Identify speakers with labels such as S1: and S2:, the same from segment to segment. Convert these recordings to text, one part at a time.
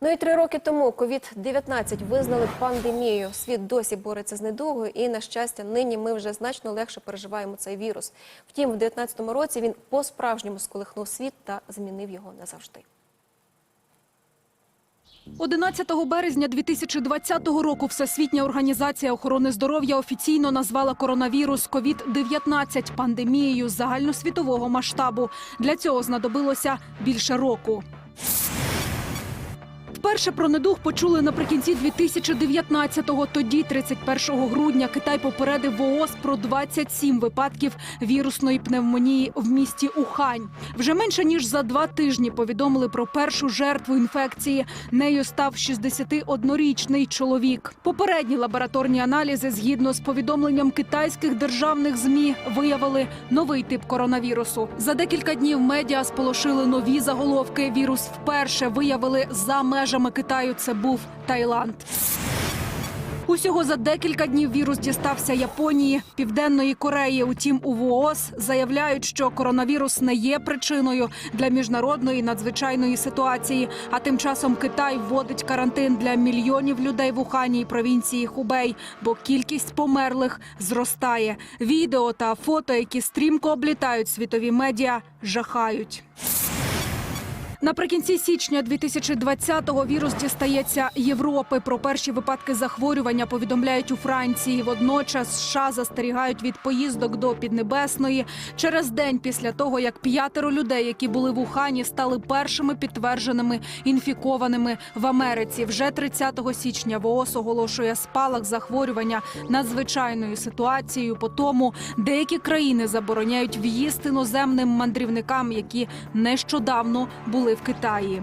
S1: Ну і три роки тому COVID-19 визнали пандемією. Світ досі бореться з недугою, і на щастя, нині ми вже значно легше переживаємо цей вірус. Втім, в 2019 році він по-справжньому сколихнув світ та змінив його назавжди.
S2: 11 березня 2020 року Всесвітня організація охорони здоров'я офіційно назвала коронавірус COVID-19 пандемією загальносвітового масштабу. Для цього знадобилося більше року. Вперше про недуг почули наприкінці 2019-го. Тоді, 31 грудня, Китай попередив ВООЗ про 27 випадків вірусної пневмонії в місті Ухань. Вже менше ніж за два тижні повідомили про першу жертву інфекції. Нею став 61-річний чоловік. Попередні лабораторні аналізи, згідно з повідомленням китайських державних змі, виявили новий тип коронавірусу. За декілька днів медіа сполошили нові заголовки. Вірус вперше виявили за межами Китаю. Це був Таїланд. Усього за декілька днів вірус дістався Японії, Південної Кореї. Утім, у ВООЗ заявляють, що коронавірус не є причиною для міжнародної надзвичайної ситуації. А тим часом Китай вводить карантин для мільйонів людей в Ухані і провінції Хубей, бо кількість померлих зростає. Відео та фото, які стрімко облітають світові медіа, жахають. Наприкінці січня 2020-го вірус дістається Європи. Про перші випадки захворювання повідомляють у Франції. Водночас США застерігають від поїздок до Піднебесної через день після того, як п'ятеро людей, які були в Ухані, стали першими підтвердженими інфікованими в Америці. Вже 30 січня ВООЗ оголошує спалах захворювання надзвичайною ситуацією. По тому деякі країни забороняють в'їзд іноземним мандрівникам, які нещодавно були в Китаї.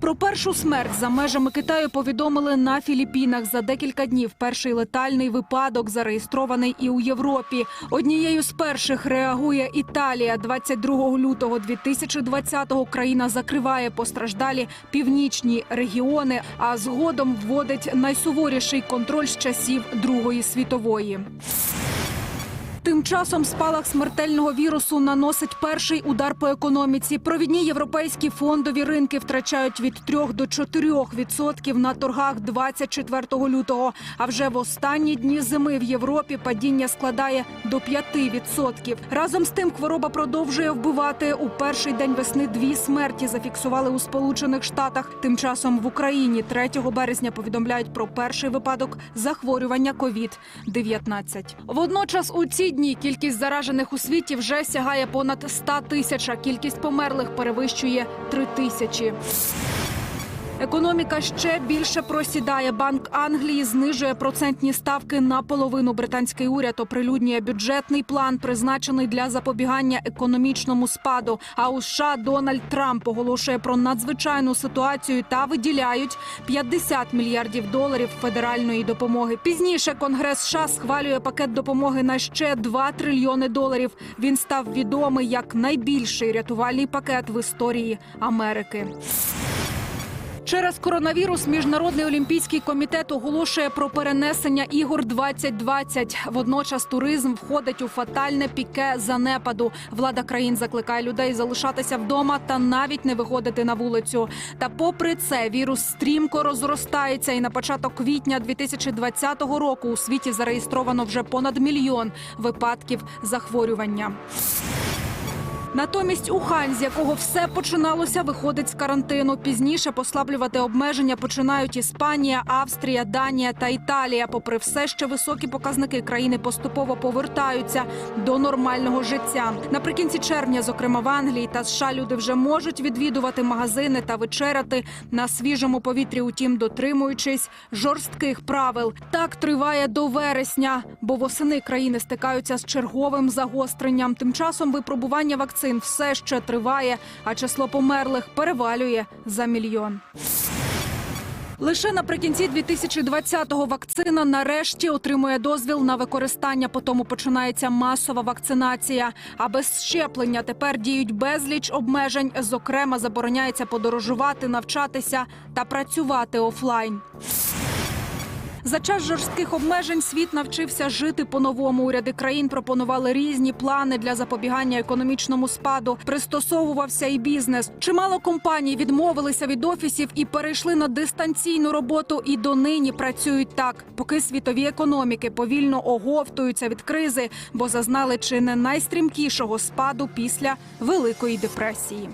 S2: Про першу смерть за межами Китаю повідомили на Філіппінах за декілька днів. Перший летальний випадок зареєстрований і у Європі. Однією з перших реагує Італія. 22 лютого 2020-го країна закриває постраждалі північні регіони, а згодом вводить найсуворіший контроль з часів Другої світової. Тим часом спалах смертельного вірусу наносить перший удар по економіці. Провідні європейські фондові ринки втрачають від 3 до 4 відсотків на торгах 24 лютого. А вже в останні дні зими в Європі падіння складає до 5 відсотків. Разом з тим хвороба продовжує вбивати. У перший день весни дві смерті зафіксували у Сполучених Штатах. Тим часом в Україні 3 березня повідомляють про перший випадок захворювання COVID-19. Водночас у ці дні кількість заражених у світі вже сягає понад 100 тисяч, а кількість померлих перевищує 3 тисячі. Економіка ще більше просідає. Банк Англії знижує процентні ставки на половину. Британський уряд оприлюднює бюджетний план, призначений для запобігання економічному спаду. А у США Дональд Трамп оголошує про надзвичайну ситуацію та виділяють 50 мільярдів доларів федеральної допомоги. Пізніше Конгрес США схвалює пакет допомоги на ще 2 трильйони доларів. Він став відомий як найбільший рятувальний пакет в історії Америки. Через коронавірус міжнародний олімпійський комітет оголошує про перенесення ігор 2020. Водночас туризм входить у фатальне піке занепаду. Влада країн закликає людей залишатися вдома та навіть не виходити на вулицю. Та, попри це, вірус стрімко розростається. І на початок квітня 2020 року у світі зареєстровано вже понад мільйон випадків захворювання. Натомість Ухань, з якого все починалося, виходить з карантину. Пізніше послаблювати обмеження починають Іспанія, Австрія, Данія та Італія. Попри все ще високі показники країни поступово повертаються до нормального життя. Наприкінці червня, зокрема в Англії та США, люди вже можуть відвідувати магазини та вечеряти на свіжому повітрі, утім дотримуючись жорстких правил. Так триває до вересня, бо восени країни стикаються з черговим загостренням. Тим часом випробування вакцин все ще триває, а число померлих перевалює за мільйон. Лише наприкінці 2020-го вакцина нарешті отримує дозвіл на використання. По тому починається масова вакцинація. А без щеплення тепер діють безліч обмежень. Зокрема, забороняється подорожувати, навчатися та працювати офлайн. За час жорстких обмежень світ навчився жити по-новому. Уряди країн пропонували різні плани для запобігання економічному спаду. Пристосовувався і бізнес. Чимало компаній відмовилися від офісів і перейшли на дистанційну роботу. І донині працюють так, поки світові економіки повільно оговтуються від кризи, бо зазнали чи не найстрімкішого спаду після Великої депресії.